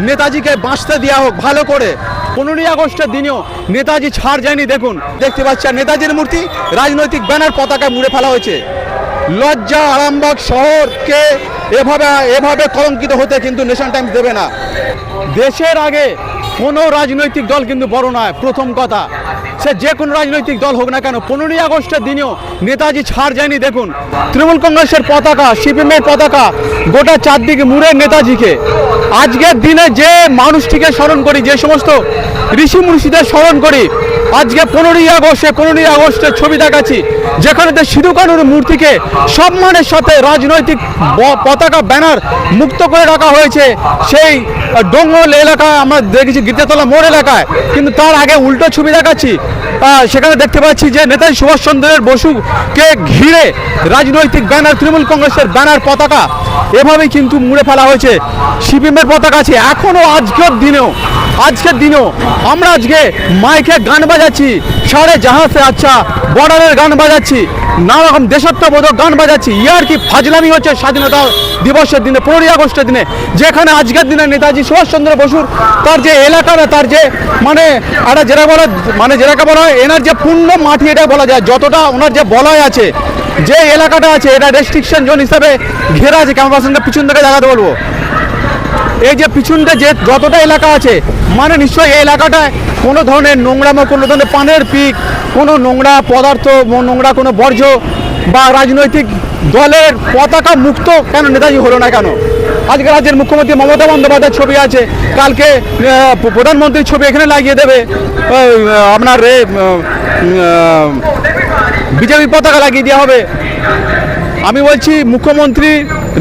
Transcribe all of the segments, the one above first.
নেতাজিকে বাঁচতে দেওয়া হোক, ভালো করে। পনেরোই আগস্টের দিনেও নেতাজি ছাড় যায়নি, দেখুন। দেখতে পাচ্ছেন নেতাজির মূর্তি রাজনৈতিক ব্যানার পতাকায় মুড়ে ফেলা হয়েছে। লজ্জা, আরামবাগ শহরকে এভাবে এভাবে কলঙ্কিত হতে কিন্তু নেশন টাইমস দেবে না। দেশের আগে কোনো রাজনৈতিক দল কিন্তু বড় নয়, প্রথম কথা। সে যে কোনো রাজনৈতিক দল হোক না কেন, পনেরোই আগস্টের দিনেও নেতাজি ছাড় যায়নি। দেখুন, তৃণমূল কংগ্রেসের পতাকা, সিপিএমের পতাকা, গোটা চারদিকে মুড়ে নেতাজিকে। আজকের দিনে যে মানুষটিকে স্মরণ করি, যে সমস্ত ঋষি মুর্শিদের স্মরণ করি, আজকে পনেরোই আগস্টে, পনেরোই আগস্টের ছবি দেখাচ্ছি, যেখানে সিধু কানুর মূর্তিকে সম্মানের সাথে রাজনৈতিক পতাকা, ব্যানার মুক্ত করে রাখা হয়েছে। সেই ডোঙ্গল এলাকা আমরা দেখেছি, গীতাতলা মোড় এলাকায়। কিন্তু তার আগে উল্টো ছবি দেখাচ্ছি সেখানে দেখতে পাচ্ছি যে নেতাজি সুভাষচন্দ্রের বসুকে ঘিরে রাজনৈতিক ব্যানার, তৃণমূল কংগ্রেসের ব্যানার পতাকা। এভাবেই কিন্তু মুড়ে ফেলা হয়েছে সিপিএমের পতাকা আছে। এখনও আজকের দিনেও আজকের দিনেও আমরা আজকে মাইকে গান বাজাচ্ছি সারে জাহাজে আচ্ছা বর্ডারের গান বাজাচ্ছি নানা রকম দেশাত্মবোধক গান বাজাচ্ছি। ইয়ার কি ফাজলামি হচ্ছে স্বাধীনতা দিবসের দিনে, পনেরোই আগস্টের দিনে? যেখানে আজকের দিনে নেতাজি সুভাষচন্দ্র বসুর তার যে এলাকাটা তার যে মানে একটা যেটা বলা মানে যেটাকে বলা হয়, এনার যে পূর্ণ মাটি এটা বলা যায়, যতটা ওনার যে বলয় আছে, যে এলাকাটা আছে, এটা রেস্ট্রিকশন জোন হিসাবে ঘেরা আছে। ক্যামেরা পার্সনটা পিছন থেকে দেখাতে বলব। এই যে পিছনটা যে যতটা এলাকা আছে মানে নিশ্চয়ই এই এলাকাটায় কোনো ধরনের নোংরা বা কোনো ধরনের পানের পিক, কোনো নোংরা পদার্থ নোংরা কোনো বর্জ্য বা রাজনৈতিক দলের পতাকা মুক্ত কেন? নেতাজি হলো না কেন? আজকে রাজ্যের মুখ্যমন্ত্রী মমতা বন্দ্যোপাধ্যায়ের ছবি আছে। কালকে প্রধানমন্ত্রীর ছবি এখানে লাগিয়ে দেবে। আপনার রে বিজেপি পতাকা লাগিয়ে দেওয়া হবে। আমি বলছি, মুখ্যমন্ত্রী,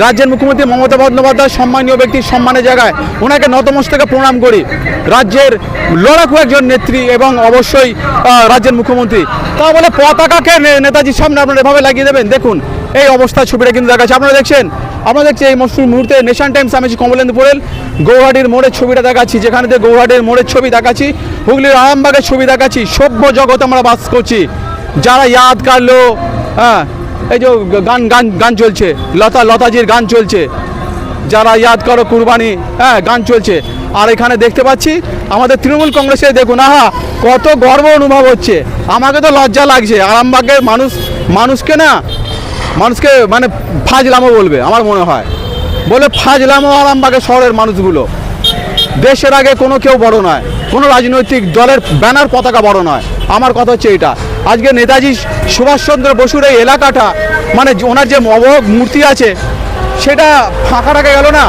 রাজ্যের মুখ্যমন্ত্রী মমতা বন্দ্যোপাধ্যায় সম্মানীয় ব্যক্তি সম্মানের জায়গায়। ওনাকে নতমস্তকে প্রণাম করি। রাজ্যের লড়াকু একজন নেত্রী এবং অবশ্যই রাজ্যের মুখ্যমন্ত্রী। তা বলে পতাকাকে নেতাজির সামনে আপনারা এভাবে লাগিয়ে দেবেন? দেখুন এই অবস্থা ছবিটা কিন্তু দেখাচ্ছে। আপনারা দেখছেন? আমরা দেখছি এই মসুর মুহূর্তে নেশন টাইমস আমি কমলেন্দু পোরেল গৌহাটির মোড়ের ছবিটা দেখাচ্ছি, যেখানে গৌহাটির মোড়ের ছবি দেখাচ্ছি, হুগলির আরামবাগের ছবি দেখাচ্ছি, সভ্য জগৎ আমরা বাস করছি। যারা ইয়াদ কাটলো হ্যাঁ এই যে গান গান গান চলছে, লতা, লতাজির গান চলছে। যারা ইয়াদ করো কুরবানি হ্যাঁ গান চলছে। আর এখানে দেখতে পাচ্ছি, আমাদের তৃণমূল কংগ্রেসে দেখুন, আহা, কত গর্ব অনুভব হচ্ছে। আমাকে তো লজ্জা লাগছে, আরামবাগের মানুষ, মানুষকে না মানুষকে মানে ফাজলামো বলবে, আমার মনে হয়। বলে ফাজলামো আরামবাগের শহরের মানুষগুলো। দেশের আগে কোনো কেউ বড় নয়, কোনো রাজনৈতিক দলের ব্যানার পতাকা বড় নয়। আমার কথা হচ্ছে এটা। আজকে নেতাজি সুভাষচন্দ্র বসুর এই এলাকাটা মানে ওনার যে অবহ মূর্তি আছে, সেটা ফাঁকা রাখা গেল না?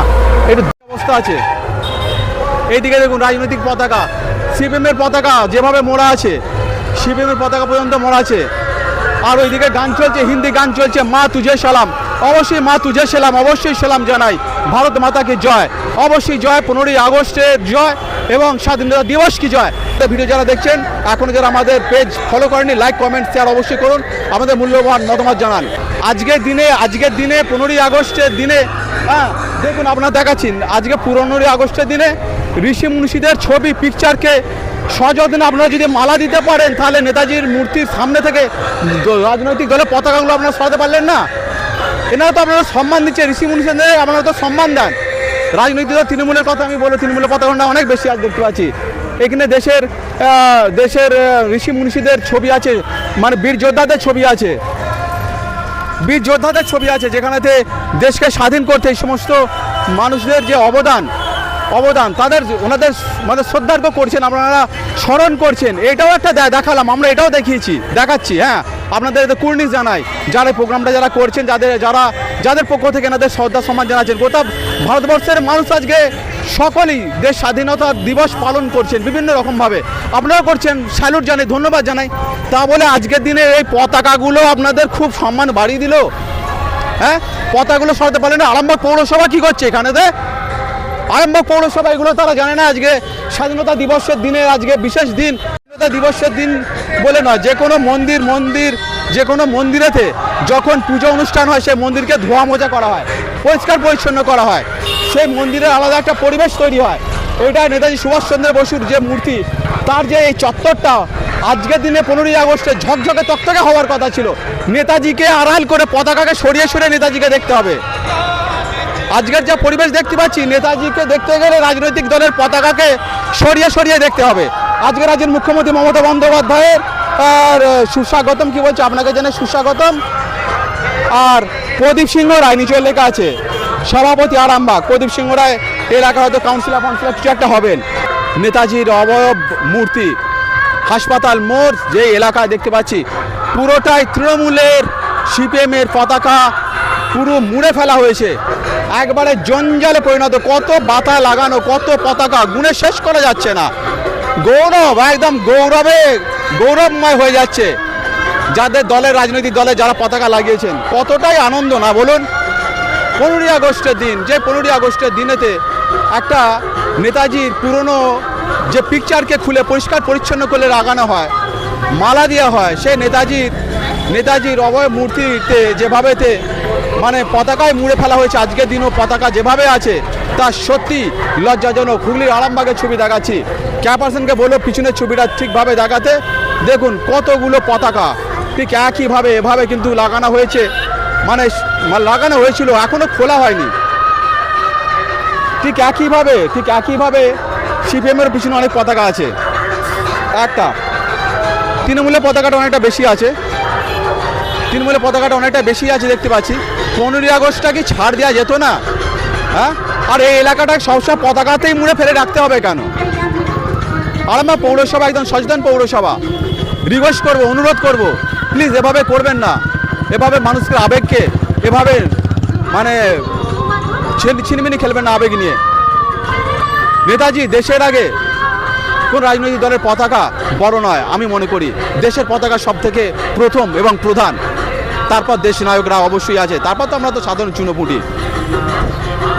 একটু অবস্থা আছে। এইদিকে দেখুন, রাজনৈতিক পতাকা, সিপিএমের পতাকা যেভাবে মোড়া আছে, সিপিএমের পতাকা পর্যন্ত মোড়া আছে। আর ওইদিকে গান চলছে, হিন্দি গান চলছে, মা তুজে সালাম। অবশ্যই মা তুজে সালাম, অবশ্যই সালাম জানাই। ভারত মাতাকে জয়। অবশ্যই জয়, পনেরোই আগস্টের জয় এবং স্বাধীনতা দিবস কি জয়? তো ভিডিও যারা দেখছেন, এখনও যারা আমাদের পেজ ফলো করেনি লাইক কমেন্ট শেয়ার অবশ্যই করুন। আমাদের মূল্যবান মতামত জানান। আজকের দিনে আজকের দিনে, পনেরোই আগস্টের দিনে হ্যাঁ দেখুন, আপনারা দেখাচ্ছেন আজকে পনেরোই আগস্টের দিনে ঋষি মুন্সিদের ছবি পিকচারকে সযত্নে আপনারা যদি মালা দিতে পারেন, তাহলে নেতাজির মূর্তির সামনে থেকে রাজনৈতিক দলের পতাকাগুলো আপনারা সরাতে পারলেন না। এনারা তো আপনারা সম্মান দিচ্ছে ঋষি মুনিষদের আপনারা তো সম্মান দেন। রাজনৈতিক দল তৃণমূলের কথা আমি বলে তৃণমূলের পতাকাটা অনেক বেশি আজ দেখতে পাচ্ছি। এখানে দেশের দেশের ঋষি মুনিষীদের ছবি আছে মানে বীর যোদ্ধাদের ছবি আছে। বীর যোদ্ধাদের ছবি আছে, যেখানেতে দেশকে স্বাধীন করতে এই সমস্ত মানুষদের যে অবদান অবদান, তাদের ওনাদের মানে শ্রদ্ধার্ঘ করছেন, আপনারা স্মরণ করছেন। এটাও একটা দেখালাম, আমরা এটাও দেখিয়েছি, দেখাচ্ছি হ্যাঁ। আপনাদের এতে কুর্নিশ জানাই, যারা প্রোগ্রামটা যারা করছেন, যাদের, যারা, যাদের পক্ষ থেকে এনাদের শ্রদ্ধা সম্মান জানাচ্ছেন, গোটা ভারতবর্ষের মানুষ আজকে সকলেই দেশ স্বাধীনতা দিবস পালন করছেন, বিভিন্ন রকমভাবে। আপনারাও করছেন, স্যালুট জানাই, ধন্যবাদ জানাই। তা বলে আজকের দিনে এই পতাকাগুলো আপনাদের খুব সম্মান বাড়িয়ে দিল হ্যাঁ? পতাকাগুলো সরাতে পারলেন আরামবাগ পৌরসভা কী করছে এখানেতে? আরামবাগ পৌরসভা, এগুলো তারা জানে না আজকে স্বাধীনতা দিবসের দিনে, আজকে বিশেষ দিন। স্বাধীনতা দিবসের দিন বলে নয়, যে কোনো মন্দির মন্দির, যে কোনো মন্দিরেতে যখন পুজো অনুষ্ঠান হয়, সেই মন্দিরকে ধোয়া মোজা করা হয়, পরিষ্কার পরিচ্ছন্ন করা হয়। সেই মন্দিরে আলাদা একটা পরিবেশ তৈরি হয়। ওইটা নেতাজি সুভাষচন্দ্র বসুর যে মূর্তি, তার যে এই চত্বরটা, আজকের দিনে পনেরোই আগস্টে ঝকঝকে তকতকে হওয়ার কথা ছিল। নেতাজিকে আড়াল করে পতাকাকে সরিয়ে সরিয়ে নেতাজিকে দেখতে হবে। আজকের যা পরিবেশ দেখতে পাচ্ছি, নেতাজিকে দেখতে গেলে রাজনৈতিক দলের পতাকাকে সরিয়ে সরিয়ে দেখতে হবে। আজকে রাজ্যের মুখ্যমন্ত্রী মমতা বন্দ্যোপাধ্যায়ের, আর সুস্বাগতম, কি বলছে আপনাকে জানে সুস্বাগতম? আর প্রদীপ সিংহ রায়, নিচে লেখা আছে, সভাপতি আরামবাগ। প্রদীপ সিংহ রায়, এলাকা হয়তো কাউন্সিলর ফাউন্সিলর কিছু একটা হবেন। নেতাজির অবয়ব মূর্তি, হাসপাতাল মোড় যে এলাকায় দেখতে পাচ্ছি, পুরোটাই তৃণমূলের, সিপিএমের পতাকা, পুরো মুড়ে ফেলা হয়েছে। একবারে জঞ্জালে পরিণত। কত বাতা লাগানো, কত পতাকা, গুণে শেষ করা যাচ্ছে না। গৌরব, একদম গৌরবে, গৌরবময় হয়ে যাচ্ছে। যাদের দলের রাজনৈতিক দলে যারা পতাকা লাগিয়েছেন, কতটাই আনন্দ না, বলুন? পনেরোই আগস্টের দিন, যে পনেরোই আগস্টের দিনেতে একটা নেতাজির পুরনো যে পিকচারকে খুলে পরিষ্কার পরিচ্ছন্ন করে লাগানো হয়, মালা দেওয়া হয় সে নেতাজির নেতাজির অবয় মূর্তিতে যেভাবেতে মানে পতাকায় মুড়ে ফেলা হয়েছে, আজকের দিনও পতাকা যেভাবে আছে, তা সত্যি লজ্জাজনক। হুগলির আরামবাগের ছবি দেখাচ্ছি। ক্যাপারসনকে বলল, পিছনের ছবিটা ঠিকভাবে দেখাতে। দেখুন কতগুলো পতাকা। ঠিক একইভাবে, এভাবে কিন্তু লাগানো হয়েছে। মানে মানে লাগানো হয়েছিল এখনও খোলা হয়নি। ঠিক একইভাবে ঠিক একইভাবে সিপিএমের পিছনে অনেক পতাকা আছে। একটা। তৃণমূলের পতাকাটা অনেকটা বেশি আছে। তৃণমূলের পতাকাটা অনেকটা বেশি আছে দেখতে পাচ্ছি। পনেরোই আগস্টটা কি ছাড় দেওয়া যেত না? হ্যাঁ? আর এই এলাকাটা সবসময় পতাকাতেই মুড়ে ফেলে রাখতে হবে কেন? আর আমরা পৌরসভা একদম সচেতন পৌরসভা। রিকোয়েস্ট করব, অনুরোধ করব। প্লিজ এভাবে করবেন না। এভাবে মানুষকে আবেগকে, এভাবে মানে ছিন- ছিনিমিনি খেলবেন না আবেগ নিয়ে। নেতাজি, দেশের আগে কোন রাজনৈতিক দলের পতাকা বড় নয়, আমি মনে করি। দেশের পতাকা সব থেকে প্রথম এবং প্রধান। তারপর দেশ নায়করা অবশ্যই আছে। তারপর তো আমরা তো সাধারণ চুনোপুটি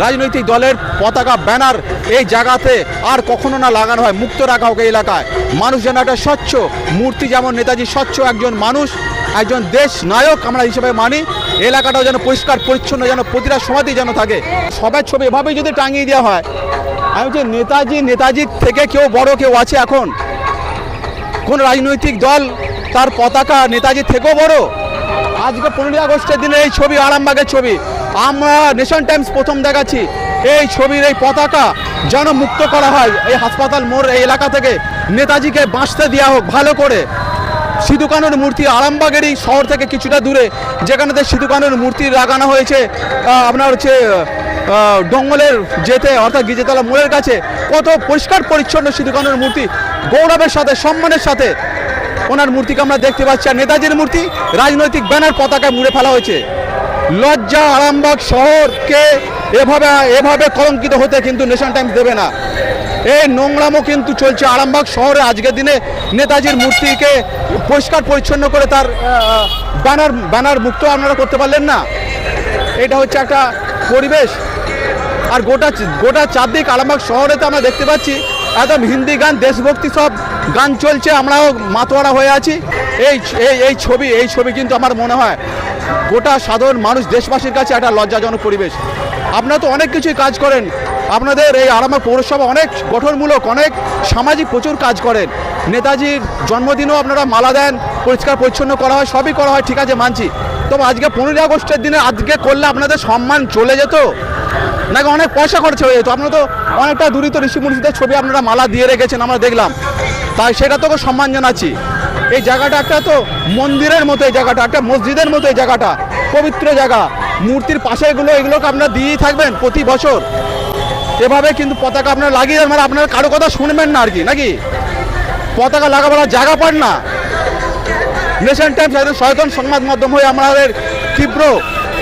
রাজনৈতিক দলের পতাকা, ব্যানার এই জায়গাতে আর কখনো না লাগানো হয়, মুক্ত রাখা হোক এলাকায়। মানুষ যেন একটা স্বচ্ছ মূর্তি যেমন নেতাজি স্বচ্ছ একজন মানুষ, একজন দেশ নায়ক আমরা হিসেবে মানি, এলাকাটাও যেন পরিষ্কার, পরিচ্ছন্ন, যেন প্রতিটা সমাধি যেন থাকে। সবার ছবি এভাবেই যদি টাঙিয়ে দেওয়া হয়, আমি বলছি নেতাজি, নেতাজির থেকে কেউ বড় কেউ আছে এখন। কোন রাজনৈতিক দল তার পতাকা নেতাজির থেকেও বড়? আজকে পনেরোই আগস্টের দিনে এই ছবি, আরামবাগের ছবি। আমরা নেশন টাইমস প্রথম দেখাচ্ছি এই ছবির এই পতাকা যেন মুক্ত করা হয় এই হাসপাতাল মোড় এই এলাকা থেকে। নেতাজিকে বাঁচতে দেওয়া হোক ভালো করে। সিধু কানুর মূর্তি আরামবাগেরই শহর থেকে কিছুটা দূরে যেখানেতে সিধু কানুর মূর্তি লাগানো হয়েছে আপনার হচ্ছে ডঙ্গলের যেতে, অর্থাৎ গিজেতলা মোড়ের কাছে। কত পরিষ্কার পরিচ্ছন্ন সিধু কানুর মূর্তি। গৌরবের সাথে, সম্মানের সাথে ওনার মূর্তিকে আমরা দেখতে পাচ্ছি। আর নেতাজির মূর্তি রাজনৈতিক ব্যানার পতাকায় মুড়ে ফেলা হয়েছে। লজ্জা, আরামবাগ শহরকে এভাবে এভাবে কলঙ্কিত হতে কিন্তু নেশন টাইমস দেবে না। এই নোংরামও কিন্তু চলছে আরামবাগ শহরে। আজকের দিনে নেতাজির মূর্তিকে পরিষ্কার পরিচ্ছন্ন করে তার ব্যানার ব্যানার মুক্ত আপনারা করতে পারলেন না। এটা হচ্ছে একটা পরিবেশ। আর গোটা গোটা চারদিক আরামবাগ শহরে তো আমরা দেখতে পাচ্ছি। একদম হিন্দি গান, দেশভক্তি সব গান চলছে, আমরাও মাতোয়ারা হয়ে আছি। এই এই এই ছবি এই ছবি কিন্তু আমার মনে হয় গোটা সাধারণ মানুষ দেশবাসীর কাছে একটা লজ্জাজনক পরিবেশ। আপনারা তো অনেক কিছুই কাজ করেন। আপনাদের এই আরামবাগ পৌরসভা অনেক গঠনমূলক, অনেক সামাজিক প্রচুর কাজ করেন। নেতাজির জন্মদিনেও আপনারা মালা দেন, পরিষ্কার পরিচ্ছন্ন করা হয়, সবই করা হয়, ঠিক আছে, মানছি। তবে আজকে পনেরোই আগস্টের দিনে আজকে করলে আপনাদের সম্মান চলে যেত? নাকি অনেক পয়সা খরচ হয়ে যেত? আপনারা তো অনেকটা দূরিত ঋষি মুর্শিদের ছবি আপনারা মালা দিয়ে রেখেছেন, আমরা দেখলাম। তাই সেটা তোকে সম্মান জানাচ্ছি। এই জায়গাটা একটা তো মন্দিরের মতো এই জায়গাটা, একটা মসজিদের মতো এই জায়গাটা, পবিত্র জায়গা। মূর্তির পাশে এগুলো এগুলোকে আপনারা দিয়েই থাকবেন প্রতি বছর। এভাবে কিন্তু পতাকা আপনারা লাগিয়ে মানে আপনারা কারও কথা শুনবেন না আর কি, নাকি? পতাকা লাগাবার জায়গা পান না। নেশন টাইমস একজন সচেতন সংবাদ মাধ্যম হয়ে আমাদের তীব্র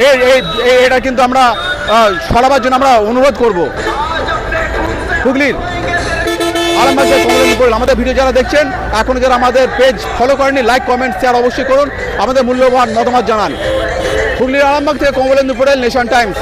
এই এটা কিন্তু আমরা সরাবার জন্য আমরা অনুরোধ করব। হুগলির আমাদের ভিডিও যারা দেখছেন এখনও যারা আমাদের পেজ ফলো করেনি লাইক কমেন্ট শেয়ার অবশ্যই করুন। আমাদের মূল্যবান মতামত জানান। হুগলির আরামবাগ থেকে কমলেন্দু পোড়েল নেশন টাইমস